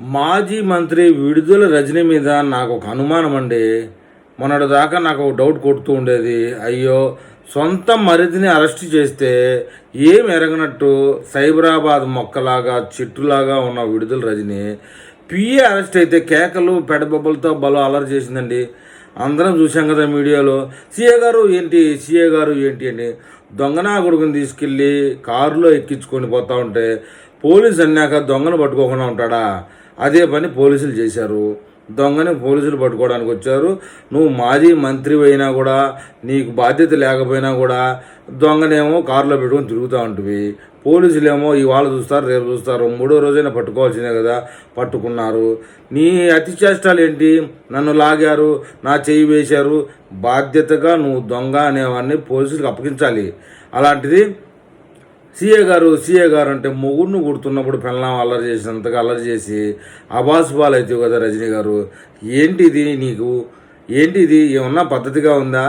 మాజీ మంత్రి విడుదల రజనీ మీద నాకు ఒక అనుమానం అండి. మొన్నటి దాకా నాకు ఒక డౌట్ కొడుతూ ఉండేది. అయ్యో సొంత మరిదిని అరెస్ట్ చేస్తే ఏం ఎరగనట్టు సైబరాబాద్ మొక్కలాగా చెట్టులాగా ఉన్న విడుదల రజని పిఏ అరెస్ట్ అయితే కేకలు పెడబొబ్బలతో బలం అలర్ చేసిందండి. అందరం చూసాం కదా మీడియాలో. సీఏ గారు ఏంటి? సీఏ గారు ఏంటి అని దొంగనా కొడుకుని తీసుకెళ్ళి కారులో ఎక్కించుకొని పోతా ఉంటే పోలీసు అన్నాక దొంగను పట్టుకోకుండా ఉంటాడా? అదే పని పోలీసులు చేశారు. దొంగని పోలీసులు పట్టుకోవడానికి వచ్చారు. నువ్వు మాజీ మంత్రి అయినా కూడా నీకు బాధ్యత లేకపోయినా కూడా దొంగనేమో కారులో పెట్టుకొని తిరుగుతూ ఉంటుంది పోలీసులేమో ఇవాళ చూస్తారు రేపు చూస్తారు. మూడో రోజైనా పట్టుకోవాల్సిందే కదా పట్టుకున్నారు. నీ అతి చేష్టాలు ఏంటి నన్ను లాగారు నా చేయి వేశారు. బాధ్యతగా నువ్వు దొంగ అనేవాడిని పోలీసులకు అప్పగించాలి. అలాంటిది సీఏ గారు సీఏ గారు అంటే మొగుడిని కుడుతున్నప్పుడు పెళ్ళం అల్లరి చేసినంతగా అల్లరి చేసి అబాసుబాలు అవుతావు కదా రజనీ గారు. ఏంటిది నీకు? ఏంటిది? ఏమన్నా పద్ధతిగా ఉందా?